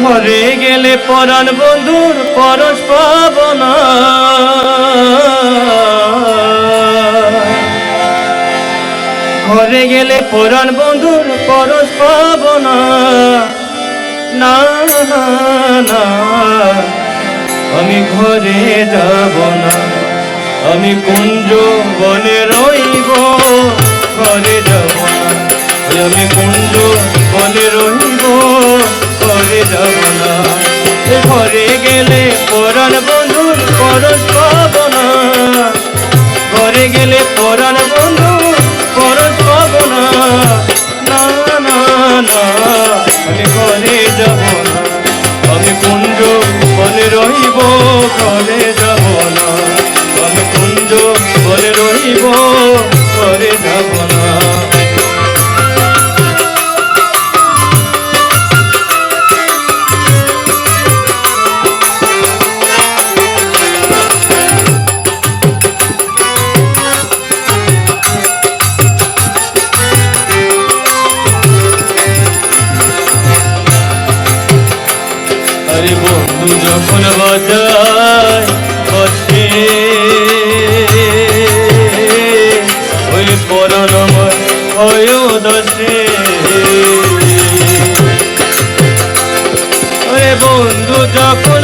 ঘরে গেলে পরাণ বন্ধুর পরশ পাব না ঘরে গেলে পরাণ বন্ধুর পরশ পাব না না আমি ঘরে যাব না। আমি কুঞ্জ বনে না ওই আমি কুঞ্জ বনে রইব ঘরে যাব না। ঘরে গেলে পরাণ বন্ধুর পরশ পাব না ঘরে গেলে পরাণ বন্ধু পরশ পাব না না না না আমি ঘরে যাব না। আমি কুঞ্জ বনে রইব, ঘরে আরে বন্ধু যখন বাজায় ওই আরে বন্ধু যখন